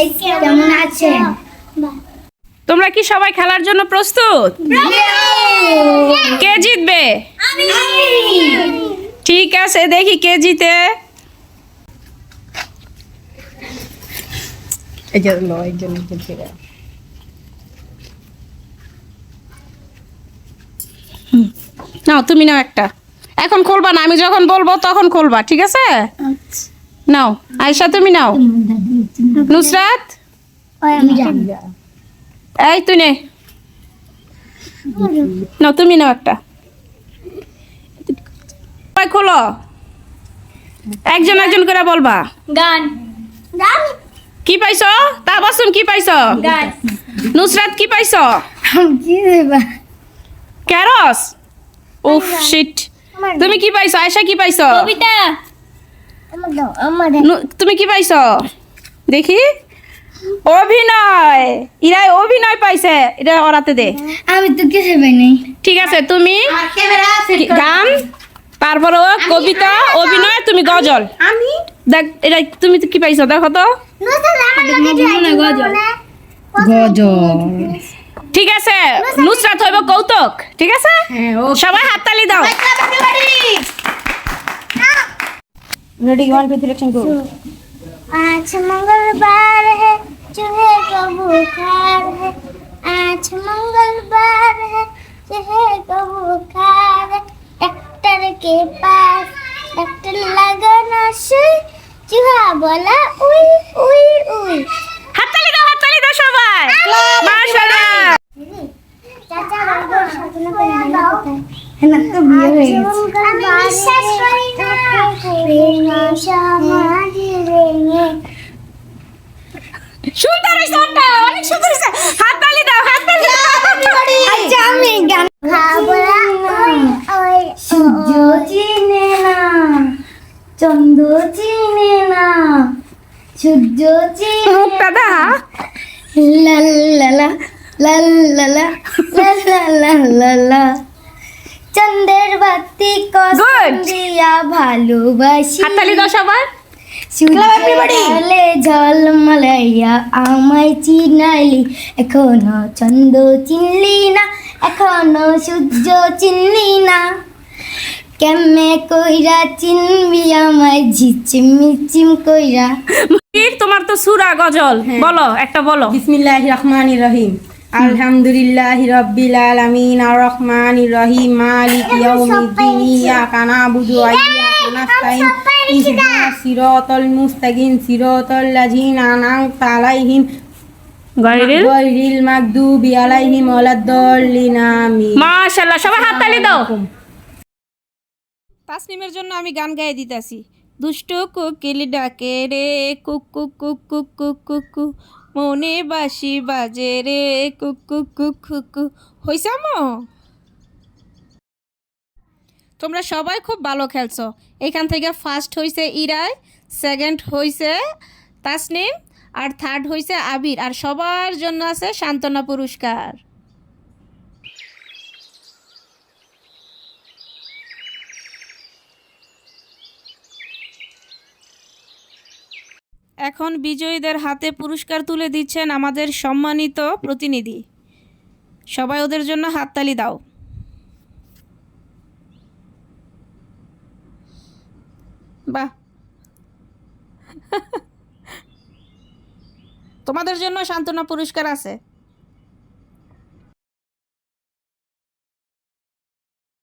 Guys কেমন আছেন? তোমরা কি সবাই খেলার জন্য প্রস্তুত? কে জিতবে? ঠিক আছে দেখি কে জিতে। নাও তুমি নাও একটা। এখন খুলবা না আমি যখন বলব তখন খুলবা ঠিক আছে? নাও আয়সা তুমি নাও। নুসরাত? এই তুই নে। নাও তুমি নাও একটা। খোলো। একজন একজন করে বলবা। গান। গান? কি পাইছ? তা বাসুন কি পাইছ? নুসরাত কি পাইছ? ক্যারস? উফ শিট তুমি কি পাইছ? আয়সা কি পাইছ? কবিতা আমার দাও আমার নু- তুমি কি পাইছ? দেখি। অভিনয়! ইরাই অভিনয় পাইছে। এটা ওরাতে দে। আমি তো কিছু পাইনি। ঠিক আছে তুমি গান তারপরে ও কবিতা অভিনয় তুমি গজল। আমি? দেখ এটা তুমি কি পাইছো? দেখো তো। ঠিক আছে নুসরাত হইব কৌতুক। ঠিক আছে? সবাই হাততালি দাও। ready one two three action করো आज मंगलवार है चूहे को बुखार है आज मंगलवार है चूहे को बुखार है डॉक्टर के पास डॉक्टर लगाना सुई चूहा बोला उई उई उई হাততালি দাও হাততালি দাও সবাই মাশাআল্লাহ চাচা বাবা সাধনা করে দাও না তো বিয়ে হয়ে গেছে আমি বিশ্বাস করি না প্রেমে সমাধি ভেঙে সুন্দর হইছে অনেক সুন্দর হইছে হাততালি দাও হাততালি দাও আচ্ছা আমি গান খাব ওই সূর্য চিনে না চন্দ্র চিনে না সূর্য চিনে মুখটা দা লা লা লা লা লা লা লা লা লা চন্দ্রের বাতি কসম. দিয়া ভালোবাসি। হাততালি দাও সূর্যে ঝলমলাইয়া আমায় চিনাইলি। এখনও চন্দ্র চিনলি না এখনও সূর্য চিনলি না। কেমনে কইরা চিনবি আমায় ঝিচিম মিচিম কইরা তোমার তো সুরা গজল। বলো একটা বলো। বিসমিল্লাহ রহমান রহিম। আলহামদুলিল্লাহ রব্বিল আলামিন আর রহমান রহিম মালিক ইয়াউমিদ্দিন ইয়াকা নাবুদু ওয়া ইয়াকা নাস্তাইন ইহদিনাস সিরাতাল মুস্তাকিম সিরাতাল লাযিনা আন'আমতা আলাইহিম। গাইরিল গায়রিল মাগদুবি আলাইহিম ওয়ালাদ-দাল্লিন আমিন। মাশাআল্লাহ সবাই হাততালি দাও। তাসনিমের জন্য আমি গান গাইয়ে দিতেছি। দুষ্ট কোকিল ডাকে রে কুক কুক কুক কুক কুক কুক কুক। মনে বাসি বাজে রে কুকু কুকু কুক হইসাম তোমরা সবাই খুব ভালো খেলছো। এখান থেকে ফার্স্ট হইছে ইরাই সেকেন্ড হইছে তাসনিম, আর থার্ড হইছে আবির। আর সবার জন্য আছে সান্ত্বনা পুরস্কার। এখন বিজয়ীদের হাতে পুরস্কার তুলে দিচ্ছেন আমাদের সম্মানিত প্রতিনিধি। সবাই ওদের জন্য হাততালি দাও। বাহ। তোমাদের জন্য সান্ত্বনা পুরস্কার আছে।